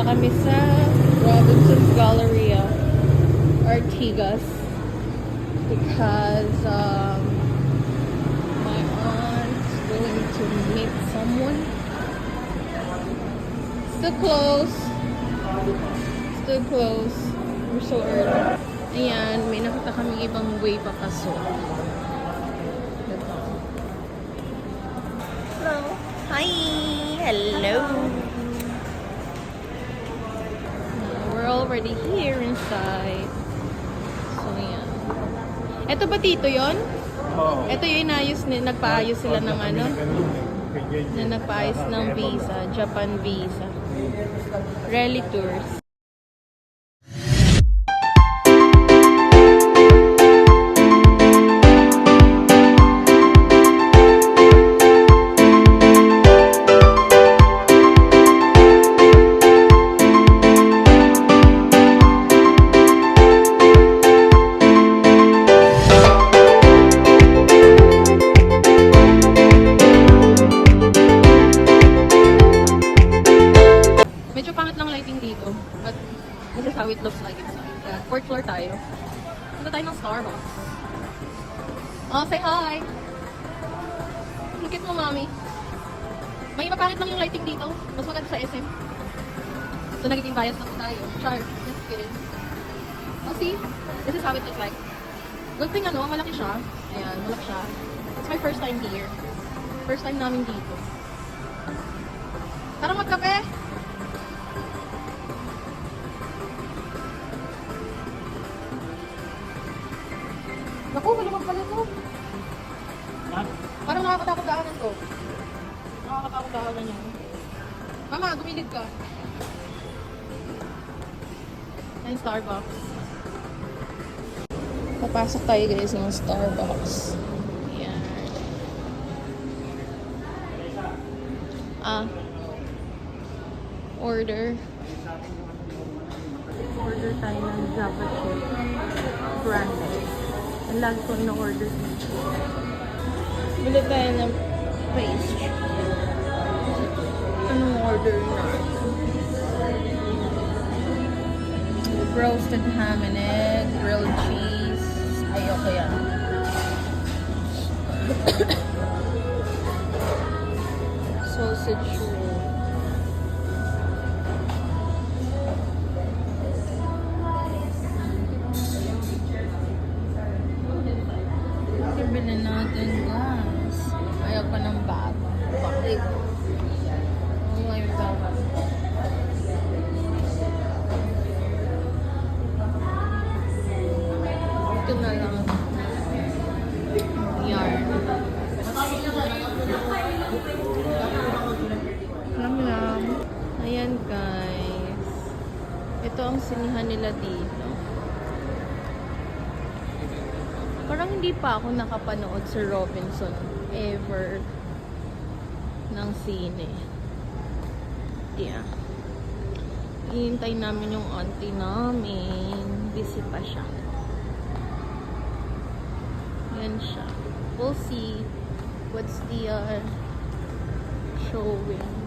Punta kami sa Robinson's Galleria, Artigas. Because um, my aunt's going to meet someone. Still close. Still close. We're so early. Ayan, may nakita kami ibang way papasok. Hello. Hi. Hello. We're already here inside. So, yan. Ito ba tito yon? Oo. Ito yung inayos, ni- nagpaayos sila ng ano? Na nagpaayos ng visa, Japan visa. Rally Tours. Tayo. Punta tayo ng Starbucks. Oh, say hi! Look at mo, mami. May iba pangit lang yung lighting dito. Mas maganda sa SM. So, nagiging bias na po tayo. Char. Just kidding. Oh, see? This is how it looks like. Good thing, ano, malaki siya. Ayan, malaki siya. It's my first time here. First time namin dito. Tara magkape! Naku, malamang pala to. Parang nakakatakot daanan to. Nakakatakot daanan yan. Mama, gumilid ka. Ay, Starbucks. Papasok tayo guys ng Starbucks. Yan. Ah. Order. Order tayo ng Java chip. Grande. Ang lagi ko na-order dito. Bili tayo ng pastry. Anong order na? Roasted ham and egg, grilled cheese. Ayoko yan. Ito na lang. Yarn. Lam lam. Ayan guys. Ito ang sinihan nila dito. Parang hindi pa ako nakapanood sa Robinson ever ng sine. Yeah. Hihintay namin yung auntie namin. Busy pa siya. Siya. We'll see what's the uh, showing.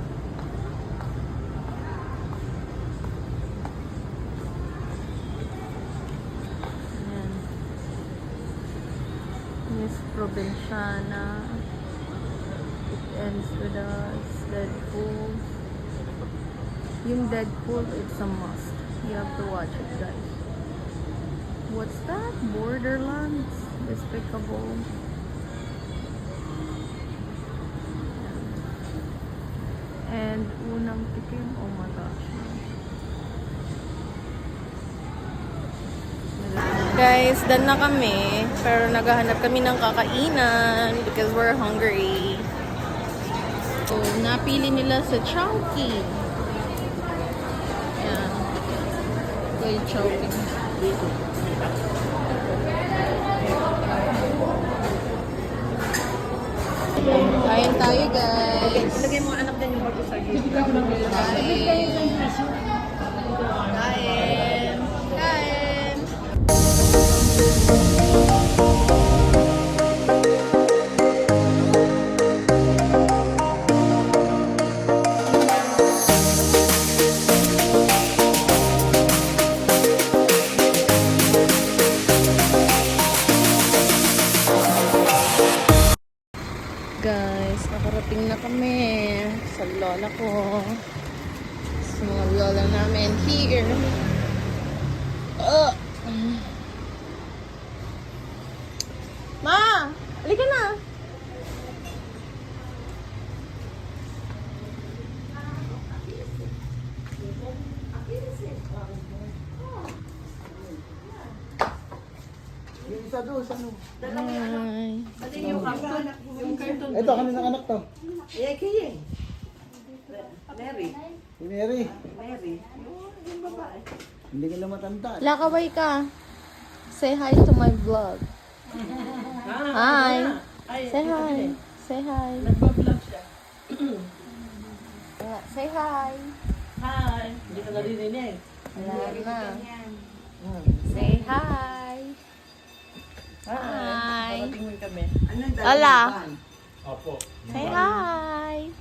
Miss Provinciana. It ends with us. Deadpool. Yung Deadpool, it's a must. You have to watch it, guys. What's that? Borderlands? Despicable. And unang tikim, oh my gosh. Guys, done na kami. Pero naghahanap kami ng kakainan because we're hungry. So, napili nila sa Chowky. Yan. Ito yung Chowky. Kain tayo, guys. Lagay mo anak din yung bago sa Kain. Kain. Nakarating na kami sa lola ko. Sa mga lola namin here. Uh. Ma! Halika na! Yung isa doon, sa ano? Ay. Ito, kami ng anak to. Eh, kaya. Mary. Si Mary. Mary. Hindi ka matanda. Lakaway ka. Say hi to my vlog. Hi. Say hi. Say hi. Nagbablog siya. Say hi. Hi. Hindi ka narinig. Wala na. Say hi. Hi. Parating kami. Hola. Say hi.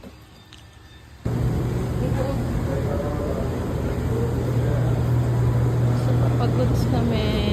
Pagod kami.